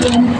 Pre!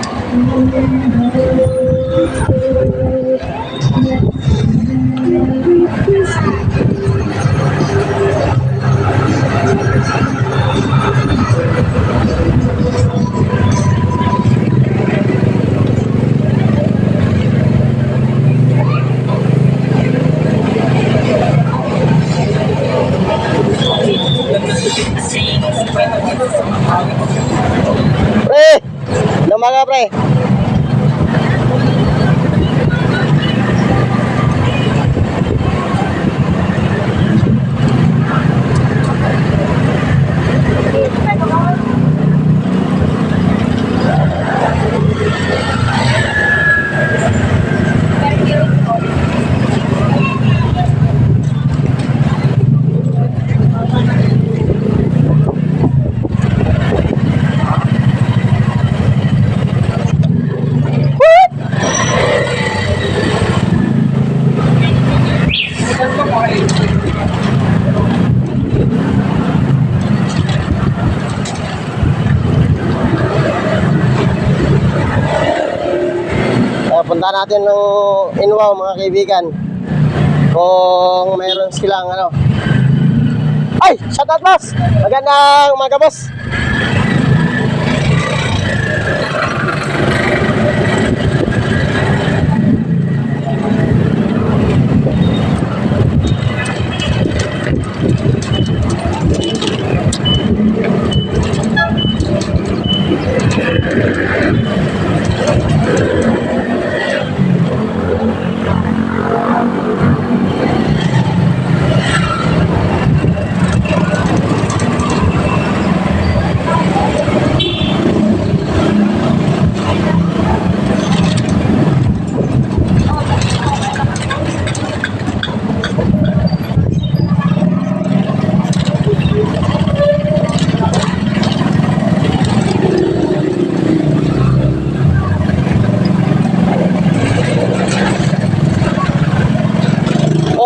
Natin ng Inwaw mga kaibigan. Kung mayroon silang ano. Ay! Shout out boss! Magandang umaga boss!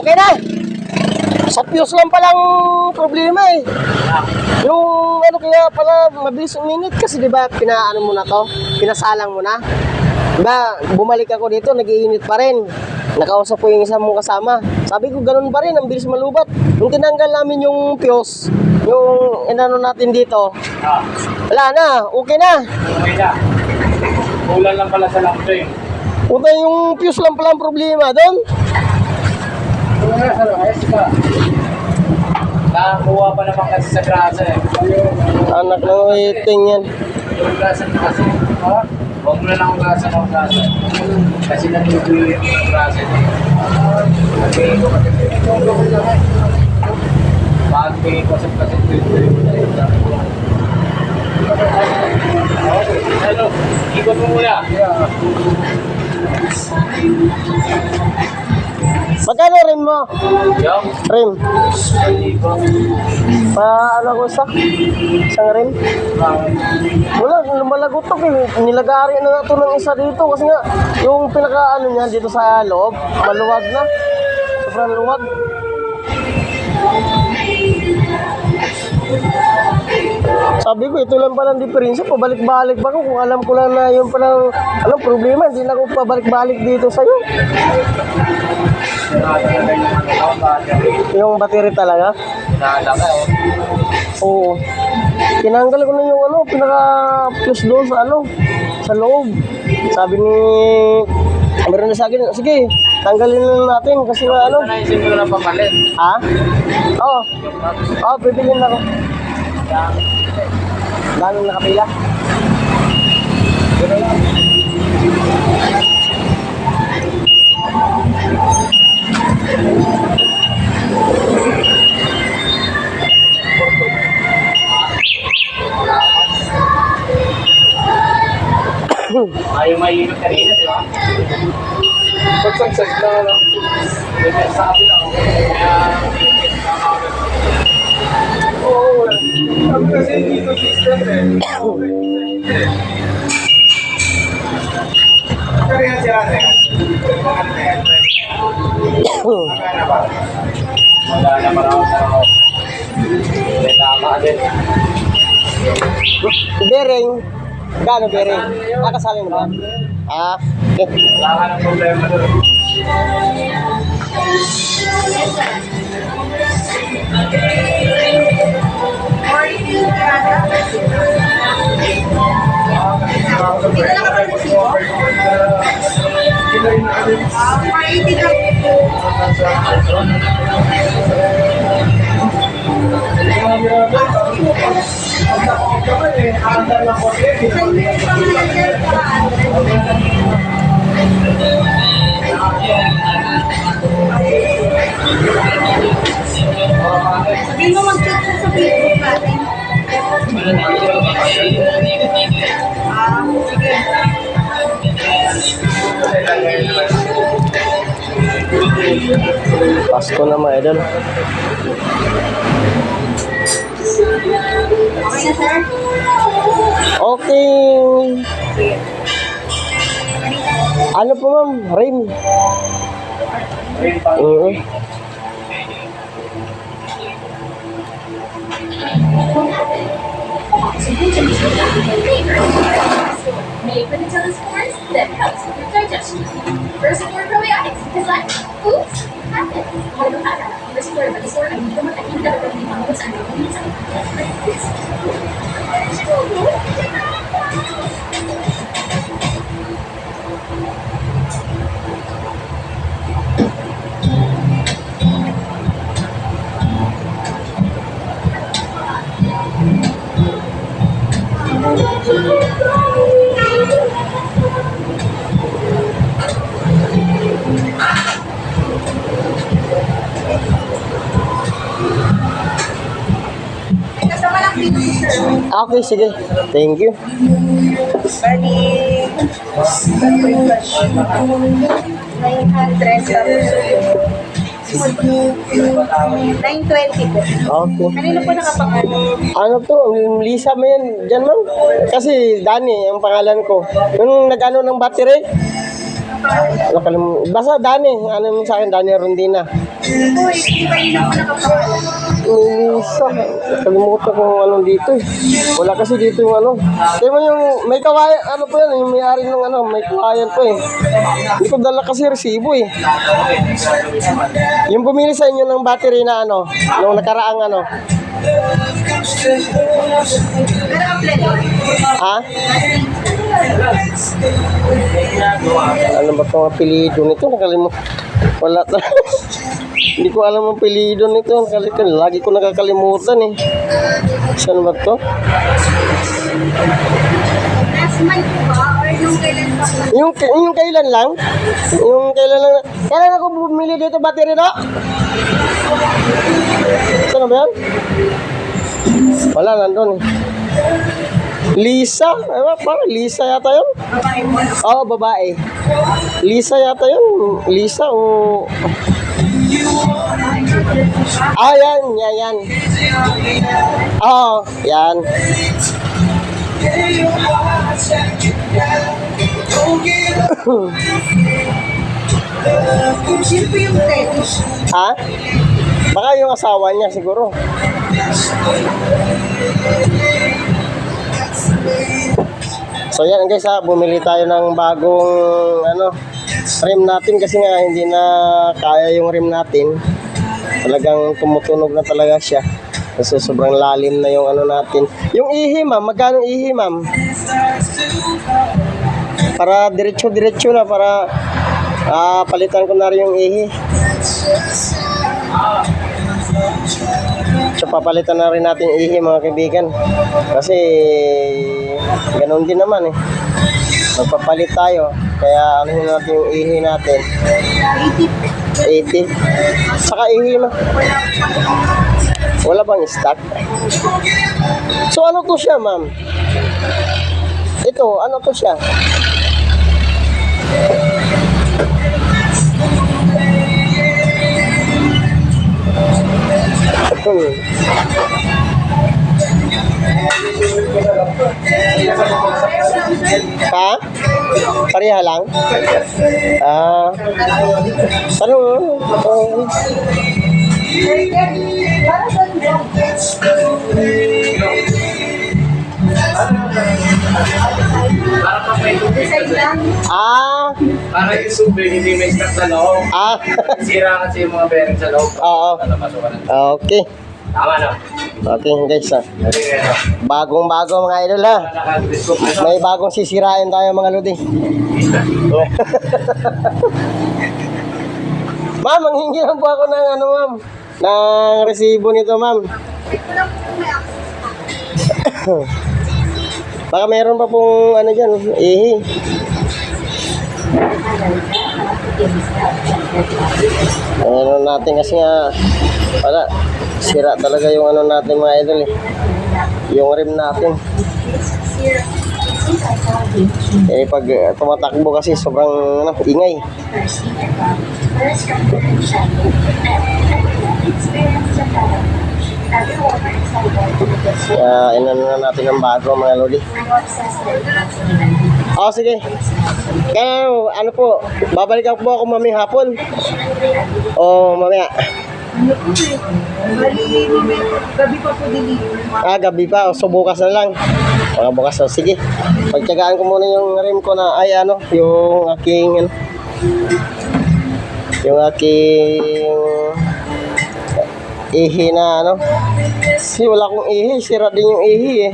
Okay na! Sa fuse lang palang problema eh. Yung ano kaya pala mabilis uminit kasi di ba pinaano mo na to, pinasalang mo na. Diba, bumalik ako dito, nagiinit pa rin. Nakausap ko yung isa mong kasama. Sabi ko, ganun pa rin, ang bilis malubat. Nung tinanggal namin yung fuse, yung inano natin dito, Ah, wala na, okay na. okay na. Kulang lang pala sa lambing. Puta yung fuse lang pala ang problema doon. Ano na, sa pa. Nakakuha pa naman kasi sa grasa eh. Anak ng waiting yan. Yung grasa na kasi. Ha? Huwag mo na lang ang grasa ng grasa. Kasi natutuyo yung grasa niya. Kasi ito kasi ito. Bakit kayo kasi kasi. Okay. Ano? Ikot mo muna. Magkano rin mo? Yung? Rim. Pa ano ko isa? Isang rim? Wala, lumalagotok eh. Nilagari na nga ito ng isa dito kasi nga yung pinaka ano niya dito sa loob, maluwag na. Sobrang luwag. Sabi ko, ito lang palang diferensya. Pabalik-balik ba ko kung alam ko lang na yung palang anong problema. Hindi na ako pabalik-balik dito sa'yo. Yung battery talaga. Naalala eh. Oo. Tinanggal ko na yung ano, pinaka-fuse doon sa ano, sa loob. Sabi ni, meron na sa akin, sige, tanggalin na natin kasi ano. Ano na yung simbolo ng papalit? Ha? Oo. Oo, bibilin ako. Daming nakapila. Ayaw mainit kanina, di ba? Pagsagsag na, ano? Sabi na, kaya... Oo, sabi kasi dito system eh. Kaya siya rin. Ano na yan? Magana ba? Wala na marami sa ako. May tama din. Bearing, Gaano, Bere? Nakasali na ba? Ah, okay. Wala ka ng problema doon. Sabihin mo mag-chat sa Facebook natin. Ah, sige. Pasko na mga idol. Okay na, sir? Okay. Ano po ma'am? Rain. Oo. Made with Nutella spores that helps with your digestion. First for probiotics because like, oops, happens. Ano ba ka? First for ba store ay hindi naman ay hindi dapat hindi mga sa ano hindi sa Kasama Okay, sige. Thank you. Bali, 900 tapos 920 po. Okay. Kanino po nakapangalan? Ano to? Lisa mo yan dyan, ma'am? Kasi Dani, ang pangalan ko. Yung nag-ano ng battery? Basta Dani. Ano mo sa akin, Dani Rondina. Uy, kanino po nakapangalan? Lisa. Nakalimutan ko ano dito eh. Wala kasi dito yung ano. Kaya mo yung may kawayan, ano po yan, yung may-ari ng ano, may kawayan po eh. Hindi ko dala kasi resibo eh. Yung bumili sa inyo ng battery na ano, nung nakaraang ano. Ha? Ano ba itong apelido nito? Nakalimutan. Wala ta. Hindi ko alam ang apelido nito. Nakalimutan. Lagi ko nakakalimutan eh. Saan ba to? Yung, yung kailan lang? Yung kailan lang? Kailan ako bumili dito battery na? Saan ba yan? Wala, nandun eh. Lisa? Ewan, parang Lisa yata yun? Oo, babae. Lisa yata yun. Lisa o... Ah, yan, yan, yan. Oo, yan. Yung teddy? Ha? Baka yung asawa niya siguro. So yan guys ha, bumili tayo ng bagong ano, rim natin kasi nga hindi na kaya yung rim natin. Talagang tumutunog na talaga siya. Kasi sobrang lalim na yung ano natin. Yung ihi ma'am, magkano ihi ma'am? Para diretso-diretso na para ah, palitan ko na rin yung ihi. So papalitan na rin natin ihi mga kaibigan. Kasi ganun din naman eh. Magpapalit tayo. Kaya ano natin yung ihi natin. 80. Saka ihi na. Wala bang stock? So ano to siya ma'am? Ito, ano to siya? Hmm. Ha? Pareha lang? Ah. Ano? Oh. Ah. Para isubli, hindi may stock sa loob. Ah. Sira kasi yung mga bearing sa loob. Oo. Lalabas ko. Okay. Tama na. Okay guys, ah. Kasi ano, bagong bago mga idol ha. ito. May bagong sisirain tayo mga lodi. ma'am, manghingi lang po ako ng ano ma'am, ng resibo nito ma'am. Baka meron pa pong ano dyan, ihi. Ano natin kasi nga, wala, sira talaga yung ano natin mga idol eh. Yung rim natin. Eh pag uh, tumatakbo kasi sobrang ano, ingay. Kaya inano na natin ng bago mga lodi. Oh, sige. Kaya ano po, babalik po ako mamaya hapon. O mamaya. Ano po eh. Bali, gabi pa po deliver. Ah, gabi pa. So bukas na lang. Mga bukas na. Sige. Pagtyagaan ko muna yung rim ko na, ay ano, yung aking, ano, yung aking ihi na ano. Kasi wala akong ihi. Sira din yung ihi eh.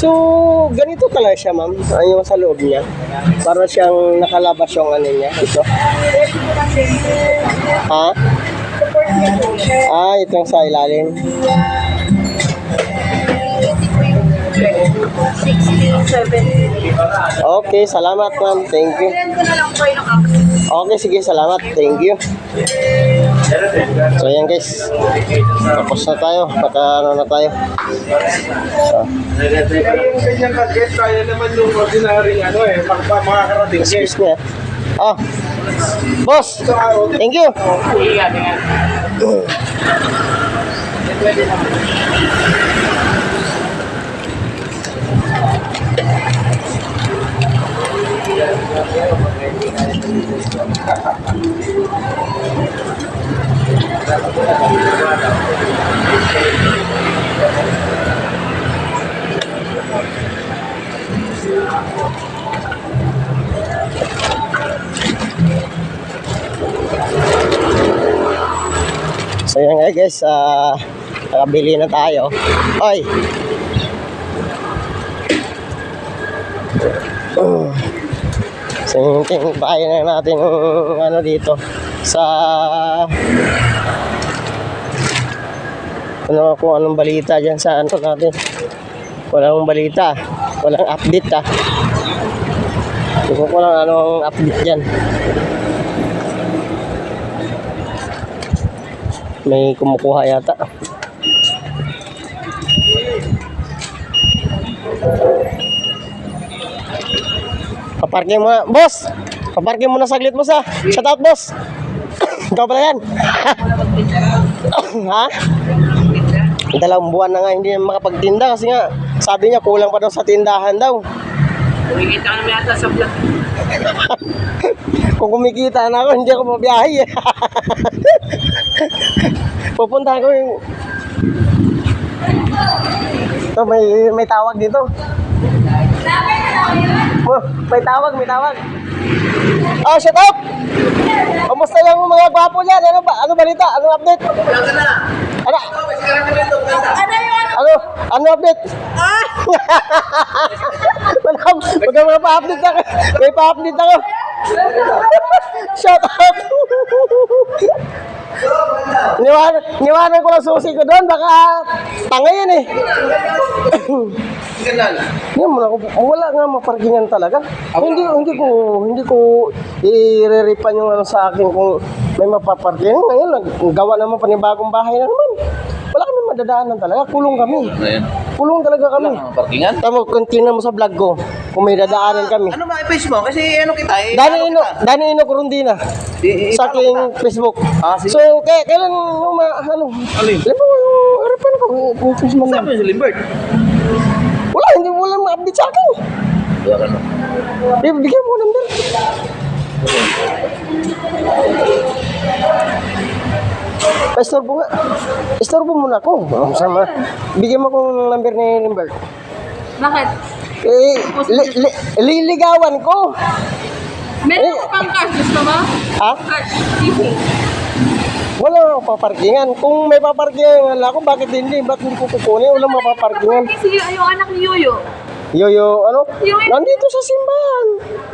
So, ganito talaga siya, ma'am. Ano yung sa loob niya? Para siyang nakalabas yung ano niya. Ito. Ha? Ah, itong sa ilalim. 16, 17. Okay, salamat, ma'am. Thank you. Okay, sige, salamat. Thank you. So, yan guys. Tapos na tayo. Baka ano na tayo. So, Yung ganyan budget, kaya naman yung ano eh, pag pa makakarating. excuse me. ah. Ah. Boss, thank you. Ingat, ingat. Pwede naman. So yan nga guys, ah nakabili na tayo. Oy! So yung bahay na natin yung ano dito sa ano kung anong balita dyan sa ano natin. Walang balita. Walang update ah. Hindi ko lang anong update dyan. May kumukuha yata. Paparking mo na. Boss! Paparking mo na saglit mo sa. Shout out, boss! Ikaw pala yan. ha? Dalawang buwan na nga hindi na makapagtinda kasi nga sabi niya kulang pa daw sa tindahan daw. Kumikita ka naman yata sa vlog. Kung kumikita na ako, hindi ako mabiyahe. Pupunta ko yung... Ito, may, may tawag dito. Oh, may tawag, may tawag. Oh, shut up! Kamusta yung mga gwapo niyan? Ano ba? Ano balita? Ano update? Na. Ano? Ano? Ano? Update? Ah! Wala, wala mga pa-update ako. May pa-update ako. Out! niwanan, niwanan ko lang susi ko doon. Baka tanga yun eh. Yan mo ako, wala nga maparkingan talaga. Hindi hindi ko hindi ko i-re-repan yung ano sa akin kung may mapaparking. Ngayon naggawa naman panibagong bahay na naman. Wala kami madadaanan talaga. Kulong kami. Kulong talaga kami. Wala parkingan. Tama, kung tingnan mo sa vlog ko, kung may dadaanan kami. Ano mga page mo? Kasi ano kita eh. Dani ano Ino, kita? Dani Ino Corundina sa aking. Facebook. Ah, sige. So, kaya, kailan mo ma, ano, Alin? alam mo, yung harapan ko, kung kung man Saan mo yung si Limbert? Wala, hindi mo lang ma-update sa akin. Wala ka na. Di, bigyan mo number. Pa-istorbo nga. Istorbo muna ako. Oh, sama. Bigyan mo akong number ni Limbert. Bakit? Eh, li, li, liligawan ko. Meron Eh. pang cash. Gusto mo? Ha? Easy. Wala akong paparkingan. Kung may paparkingan ako, bakit hindi? Ba't hindi ko kukunin? Wala mapaparkingan. Kasi yung anak ni Yoyo. Yoyo, ano? Yung- Nandito sa simbahan.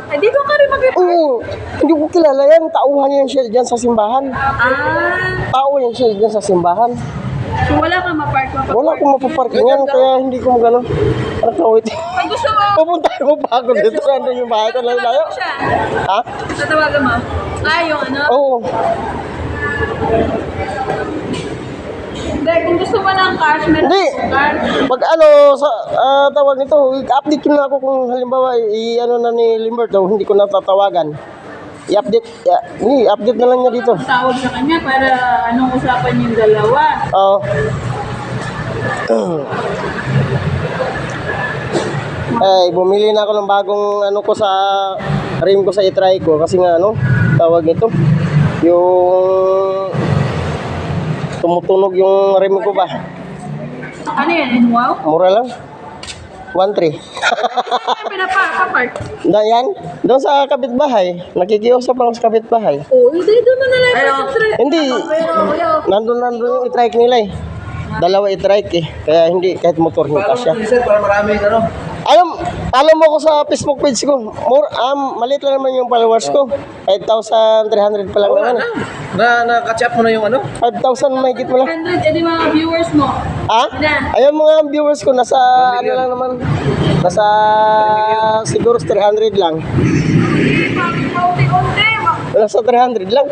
Ay, dito ka rin mag Oo. Hindi ko kilala yan. Tauhan yan siya dyan sa simbahan. Ah. Tao yan siya dyan sa simbahan. So wala kang mapark mo. Wala akong mapaparkingan, kaya hindi ko magano. Ano ka, wait. Pag gusto mo, Pupunta mo pa ako dito. Saan yung bahay ko? Layo layo. tatawagan mo siya. Ha? Tatawagan mo. Ah, yung ano? Oo. Hindi, kung gusto mo ng cash, meron Hindi. akong cash. Pag ano, sa ah, tawag nito, i-update ko na ako kung halimbawa, i-ano na ni Limbert daw, hindi ko natatawagan. I-update, yeah, ni, update na lang niya dito. Tawag sa kanya para anong usapan yung dalawa. Oo. Ay, bumili na ako ng bagong ano ko sa rim ko sa i-try ko kasi nga ano, tawag nito. Yung tumutunog yung rim ko ba? Ano yan? And wow? Mura lang. 1.3. Ano pinapa-park? Na yan, doon sa kapitbahay. Nakikiusap lang sa kapitbahay. Oo, hindi doon na lang yung Hindi, nandun nandun yung i-trike nila eh. Dalawa i-trike eh. Kaya hindi, kahit motor hindi kasya. mo sir para marami ano? Alam, alam mo ko sa Facebook page ko, more, um, maliit lang naman yung followers ko. 5,300 pa lang naman. na. Na na-catch up mo na yung ano? 5,000 mahigit mo lang. 100, edi mga viewers mo. Ha? Na. Ayun mga viewers ko, nasa ano lang naman, nasa siguro 300 lang. Nasa 300 lang.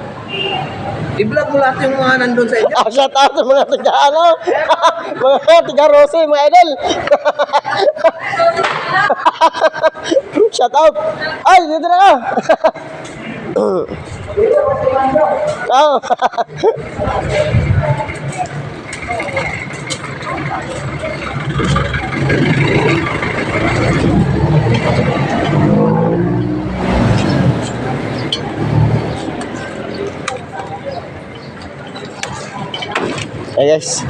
I-vlog mo lahat yung mga nandun sa inyo. Ah, shout out sa mga taga ano, mga taga Rose, mga idol. shout out. Ay, dito na ka. Oo. Hey guys,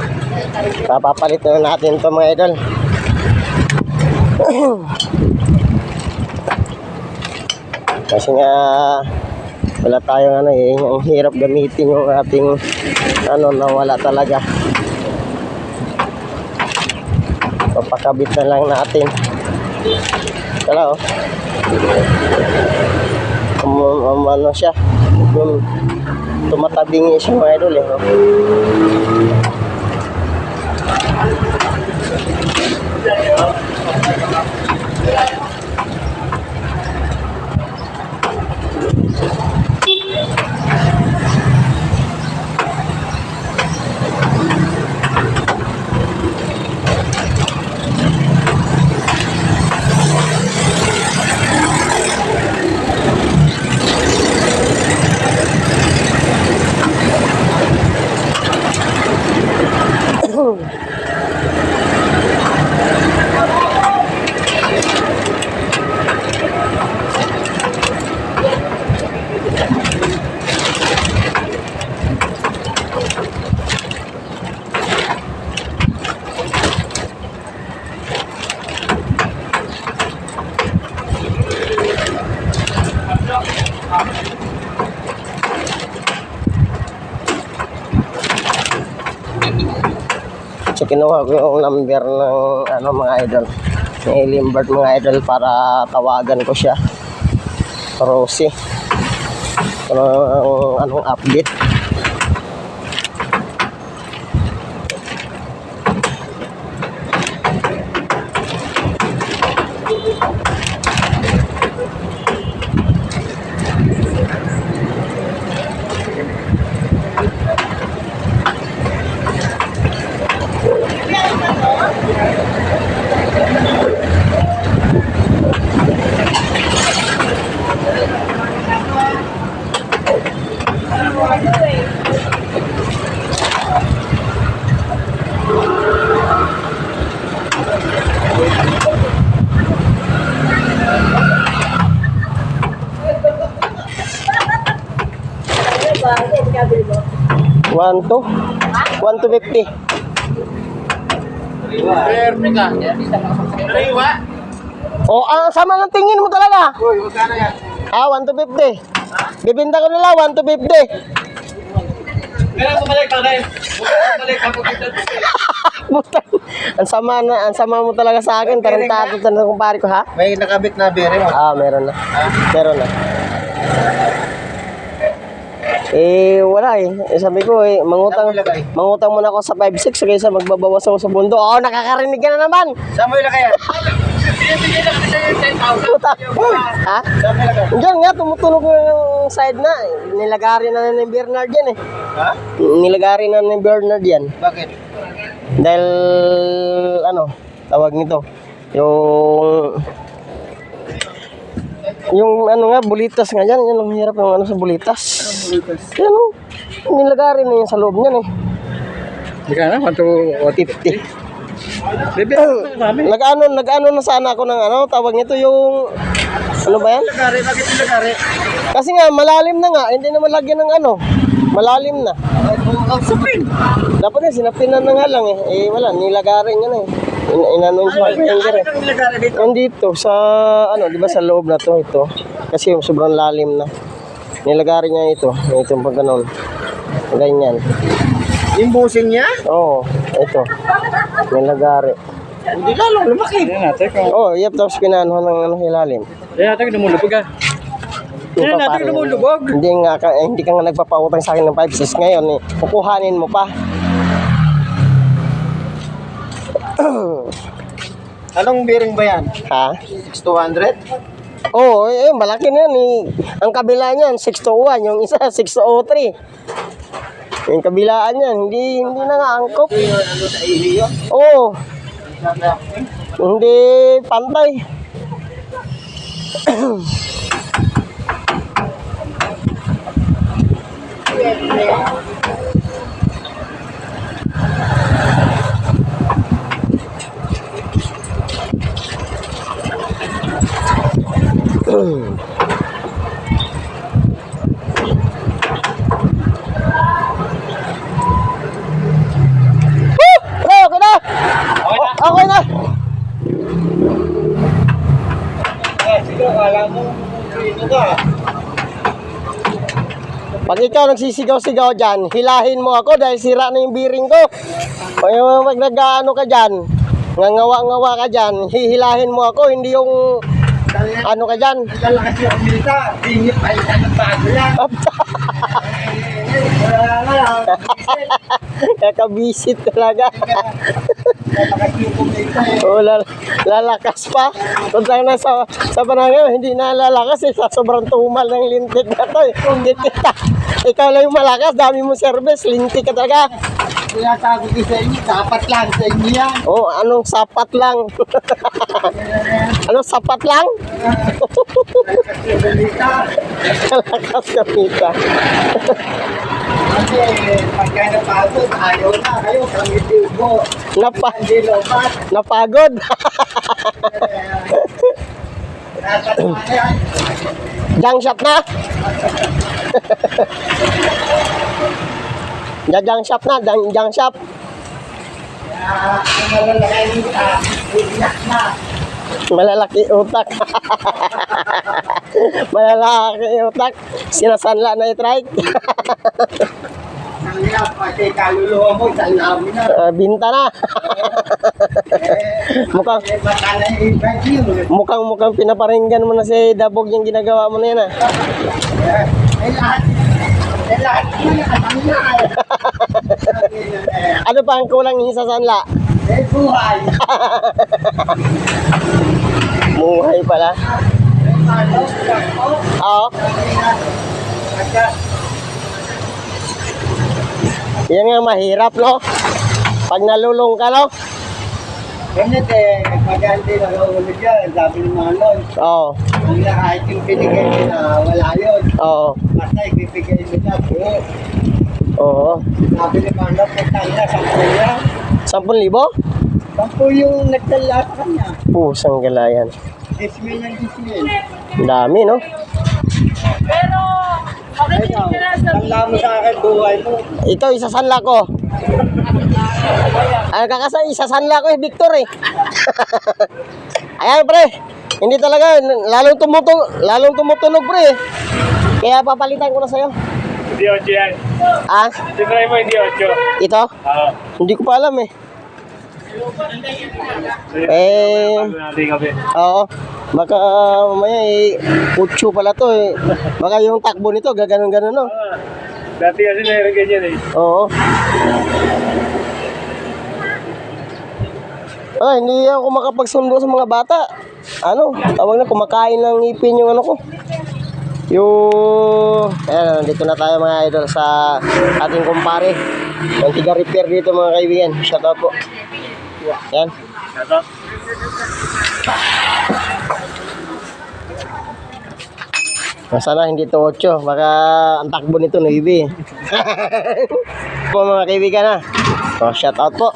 papapalit na natin to mga idol. Kasi nga wala tayong ano eh, ang hirap gamitin yung ating ano nawala talaga. Papakabit na lang natin. Wala oh. Um, um, ano siya, yung tumatabingi siya mga idol eh. Oh. So kinuha ko yung number ng ano mga idol. Ni Limbert mga idol para tawagan ko siya. Rosie. Ano anong update? One, two. One to fifty. Perfect ka. Kaliwa. O, ang sama ng tingin mo talaga. Uy, magkano yan? Ah, 1 to 50. Bibinta ko nila, 1 to 50. Kaya bumalik ka rin. Bumalik ka ang sama na, ang sama mo talaga sa akin. Tarantado talaga kung pare ko, ha? May nakabit na bere mo. Ah, meron na. Meron na. Eh, wala eh. eh sabi ko eh, mangutang, mangutang muna ako sa 5-6 kaysa magbabawas ako sa bundo. Oo, nakakarinig ka na naman. Saan mo ilagay yan? Binibigay lang kasi yung 10,000. Puta. Ha? Saan mo ilagay? Diyan nga, tumutunog yung side na. Nilagari na ni Bernard yan eh. Ha? Nilagari na ni Bernard yan. Bakit? Dahil, ano, tawag nito, yung, yung ano nga, bulitas nga yan, yan ang hirap ng ano sa bulitas. Yan o, nilagari na yan sa loob niyan eh. Hindi ka na, 1 to 50. Bebe, Nag-ano, nag-ano na sana ako ng ano, tawag nito yung, ano ba yan? Lagari, yung lagari? Kasi nga, malalim na nga, hindi na malagyan ng ano, malalim na. Supin! Dapat nga, sinapinan na nga lang eh. Eh, wala, nilagarin yan eh. In inano yung sa finger eh. Nandito sa ano, 'di ba sa loob na 'to, ito. Kasi yung sobrang lalim na. Nilagari niya ito, ito pag ganun. Ganyan. Yung busing niya? Oo, ito. Nilagari. Hindi lalo, lumaki. Hindi natin kung... Oh, yep, tapos pinano ng ano ilalim. Hindi natin lumulubog ka. Hindi Hindi natin lumulubog. Hindi nga ka, eh, hindi ka nga nagpapautang sa akin ng 5 6 ngayon eh. Kukuhanin mo pa. Anong bearing ba yan? Ha? 6200? Oo, oh, eh, malaki na yan eh. Ang kabila niyan, 601. Yung isa, 603. Yung kabilaan niyan, hindi, hindi na nga angkop. Ano sa iyo? Oo, hindi pantay. Okay, okay na. Okay na. Eh, sige, kala mo dito ka. Pag ikaw nagsisigaw-sigaw dyan, hilahin mo ako dahil sira na yung bearing ko. Pag, pag nag-ano ka dyan, ngangawa-ngawa ka dyan, hihilahin mo ako, hindi yung ano ka dyan. Lalakas yung milita. Tingit pa yung ng bago yan. Kakabisit talaga. Lalakas yung kumita. Oo, lal- lalakas pa. Punta na sa, sa panahon, hindi na lalakas eh. Sa sobrang tumal ng lintik na to eh. Ikaw lang yung malakas, dami mo service, lintik ka talaga. Sabi ko sa inyo, dapat lang sa inyo yan. Oh, anong sapat lang? anong sapat lang? Lalakas yung kumita. Malakas ka, Pita. Kasi pagka napagod, ayaw na kayo. Kami tigo. Napa, napagod. Na. Junk shop na. Jajang shop na, jang shop. Malalaki utak. Malalaki utak. Sinasanla na i-trike. Ah, binta na. mukhang, Eh, mukhang mukhang pinaparinggan mo na si Dabog yung ginagawa mo na yan ah. Eh, lahat. Eh, lahat Ano pa ang kulang yung sa sanla? Eh, buhay. Muhay pala. Ako, Oo. Yan nga mahirap no. Pag nalulong ka no. Ganyan eh, pagka hindi nakahulog yan, sabi ng mga nun, Oo. na kahit yung binigay nila, wala yun. Oo. basta ibibigay nila po. Oo. Sabi ni Manda, putang na, sampo yan. 10,000? Sampo yung nagdala sa kanya. Pusang galayan. Dismay ng dismay. Ang dami, no? Pero, bakit hindi ka na tanda mo sa akin buhay mo. Ito, isasanla ko. Ay, kakasa, isasanla ko eh, Victor eh. Ayan, pre. Hindi talaga, lalong tumutong, lalong tumutunog, pre. Kaya papalitan ko na sa'yo. Hindi 8 yan. Ah, Siyempre mo hindi 8. ito? Oo. Hindi ko pa alam eh. Eh, kami. oo. Baka mamaya eh, kutsu pala to eh. Baka yung takbo nito, gaganon-ganon, no? Ah, Dati kasi meron ganyan eh. Oo. Ah, hindi ako makapagsundo sa mga bata. Ano, tawag na kumakain ng ngipin yung ano ko. Yung, ayan, dito na tayo mga idol sa ating kumpare. Yung tiga repair dito mga kaibigan. Shout out po. Yan. Ito. Sana hindi to 8. Baka ang takbo nito 9. po mga kaibigan ha. So, shout out po.